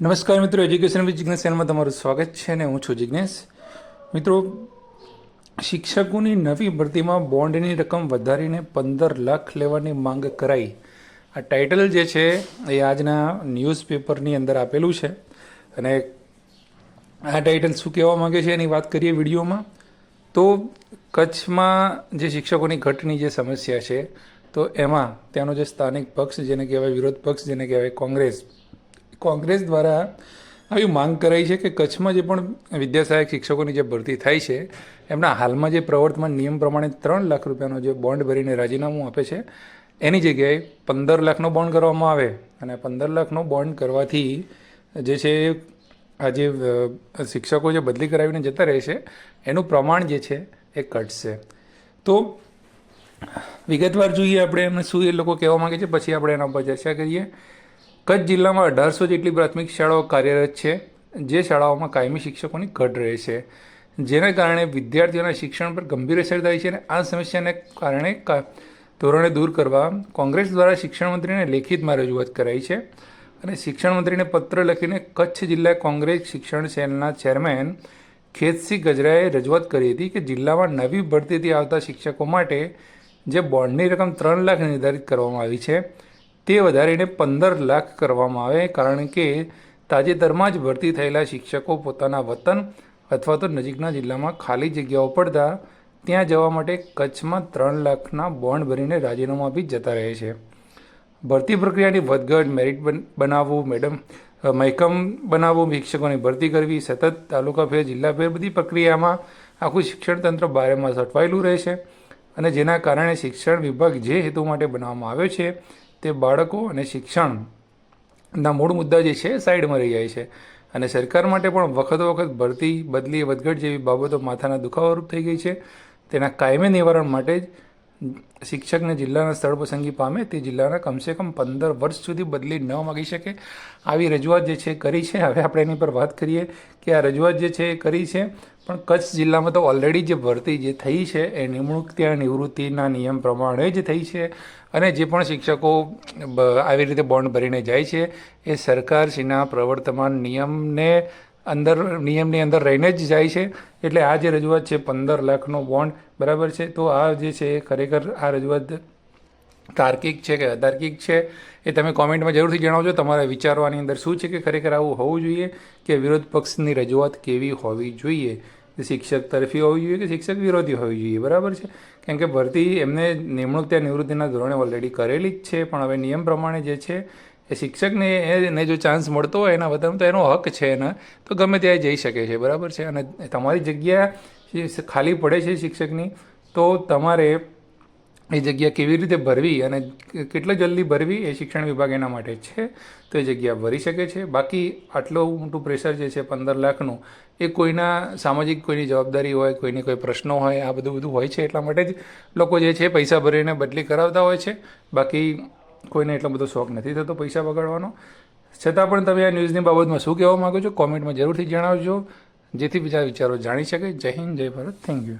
નમસ્કાર મિત્રો education with Jignesh ચેનલમાં તમારું સ્વાગત છે અને હું છું જિજ્ઞેશ મિત્રો, શિક્ષકોની નવી ભરતીમાં બોન્ડની રકમ વધારીને પંદર લાખ લેવાની માંગ કરાઈ. આ ટાઇટલ જે છે, એ આજના ન્યૂઝપેપરની અંદર આપેલું છે. અને આ ટાઇટલ શું કહેવા માંગે છે એની વાત કરીએ વિડીયોમાં. તો કચ્છમાં જે શિક્ષકોની ઘટની જે સમસ્યા છે, તો એમાં ત્યાંનો જે સ્થાનિક પક્ષ, જેને કહેવાય વિરોધ પક્ષ, જેને કહેવાય કોંગ્રેસ કોંગ્રેસ દ્વારા આવી માંગ કરાઈ છે કે કચ્છમાં જે પણ વિદ્યાસહાયક શિક્ષકોની જે ભરતી થાય છે, એમના હાલમાં જે પ્રવર્તમાન નિયમ પ્રમાણે ત્રણ લાખ રૂપિયાનો જે બોન્ડ ભરીને રાજીનામું આપે છે, એની જગ્યાએ પંદર લાખનો બોન્ડ કરવામાં આવે અને પંદર લાખનો બોન્ડ કરવાથી જે છે, આ જે શિક્ષકો જે બદલી કરાવીને જતા રહે છે, એનું પ્રમાણ જે છે, એ ઘટશે. તો વિગતવાર જોઈએ આપણે એમને શું એ લોકો કહેવા માંગે છે, પછી આપણે એના ઉપર ચર્ચા કરીએ. કચ્છ જિલ્લામાં અઢારસો જેટલી પ્રાથમિક શાળાઓ કાર્યરત છે, જે શાળાઓમાં કાયમી શિક્ષકોની ઘટ રહે છે. જેના કારણે વિદ્યાર્થીઓના શિક્ષણ પર ગંભીર અસર થાય છે અને આ સમસ્યાને કારણે ધોરણે દૂર કરવા કોંગ્રેસ દ્વારા શિક્ષણ મંત્રીને લેખિતમાં રજૂઆત કરાઈ છે અને શિક્ષણ મંત્રીને પત્ર લખીને કચ્છ જિલ્લા કોંગ્રેસ શિક્ષણ સેલના ચેરમેન ખેતસિંહ ગજરાએ રજૂઆત કરી હતી કે જિલ્લામાં નવી ભરતીથી આવતા શિક્ષકો માટે જે બોન્ડની રકમ ત્રણ લાખ નિર્ધારિત કરવામાં આવી છે તે વધારીને પંદર લાખ કરવામાં આવે, કારણ કે તાજેતરમાં જ ભરતી થયેલા શિક્ષકો પોતાના વતન અથવા તો નજીકના જિલ્લામાં ખાલી જગ્યાઓ પડતા ત્યાં જવા માટે કચ્છમાં ત્રણ લાખના બોન્ડ ભરીને રાજીનામું આપી જતા રહે છે. ભરતી પ્રક્રિયાની વધઘટ, મેરિટ બન- બનાવવું, મેડમ મહેકમ બનાવવું, શિક્ષકોની ભરતી કરવી, સતત તાલુકા ફેર, જિલ્લા ફેર બધી પ્રક્રિયામાં આખું શિક્ષણ તંત્ર બારેમાં અટવાયેલું રહે છે. અને જેના કારણે શિક્ષણ વિભાગ જે હેતુ માટે બનાવવામાં આવ્યો છે તે બાળકો અને શિક્ષણના મૂળ મુદ્દા જે છે સાઈડમાં રહી જાય છે. અને સરકાર માટે પણ વખતો વખત ભરતી, બદલી, વધઘટ જેવી બાબતો માથાના દુખાવારૂપ થઈ ગઈ છે. તેના કાયમી નિવારણ માટે જ શિક્ષકને જિલ્લાના સ્થળ પસંદગી પામે તે જિલ્લાના કમસે કમ પંદર વર્ષ સુધી બદલી ન માગી શકે. આવી રજૂઆત જે છે કરી છે. હવે આપણે એની પર વાત કરીએ કે આ રજૂઆત જે છે એ કરી છે. પણ કચ્છ જિલ્લામાં તો ઓલરેડી જે ભરતી જે થઈ છે એ નિમણૂક ત્યાં નિવૃત્તિના નિયમ પ્રમાણે જ થઈ છે. અને જે પણ શિક્ષકો આવી રીતે બોન્ડ ભરીને જાય છે એ સરકારશ્રીના પ્રવર્તમાન નિયમને અંદર નિયમની અંદર રહીને જ જાય છે. એટલે આ જે રજૂઆત છે, પંદર લાખનો બોન્ડ બરાબર છે? તો આ જે છે, એ ખરેખર આ રજૂઆત તાર્કિક છે કે અતાર્કિક છે? એ તમે કોમેન્ટમાં જરૂરથી જણાવજો. તમારા વિચારવાની અંદર શું છે કે ખરેખર આવું હોવું જોઈએ કે વિરોધ પક્ષની રજૂઆત કેવી હોવી જોઈએ? શિક્ષક તરફી હોવી જોઈએ કે શિક્ષક વિરોધી હોવી જોઈએ? બરાબર છે? કેમ કે ભરતી એમને નિમણૂક ત્યાં નિવૃત્તિના ધોરણે ઓલરેડી કરેલી જ છે, પણ હવે નિયમ પ્રમાણે જે છે એ શિક્ષકને એને જો ચાન્સ મળતો હોય, એના બધામાં તો એનો હક છે એને તો ગમે ત્યાં જઈ શકે છે, બરાબર છે? અને તમારી જગ્યા ખાલી પડે છે શિક્ષકની, તો તમારે એ જગ્યા કેવી રીતે ભરવી અને કેટલો જલ્દી ભરવી એ શિક્ષણ વિભાગ એના માટે છે, તો એ જગ્યા ભરી શકે છે. બાકી આટલું મોટું પ્રેશર જે છે પંદર લાખનું, એ કોઈના સામાજિક કોઈની જવાબદારી હોય, કોઈને કોઈ પ્રશ્નો હોય, આ બધું બધું હોય છે એટલા માટે જ લોકો જે છે પૈસા ભરીને બદલી કરાવતા હોય છે. બાકી કોઈને એટલો બધો શોખ નથી થતો પૈસા બગાડવાનો છતાં પણ તમે આ ન્યૂઝની બાબતમાં શું કહેવા માગો છો? કોમેન્ટમાં જરૂરથી જણાવજો. જેથી બીજા વિચારો જાણી શકે. જય હિન્દ, જય ભારત. Thank you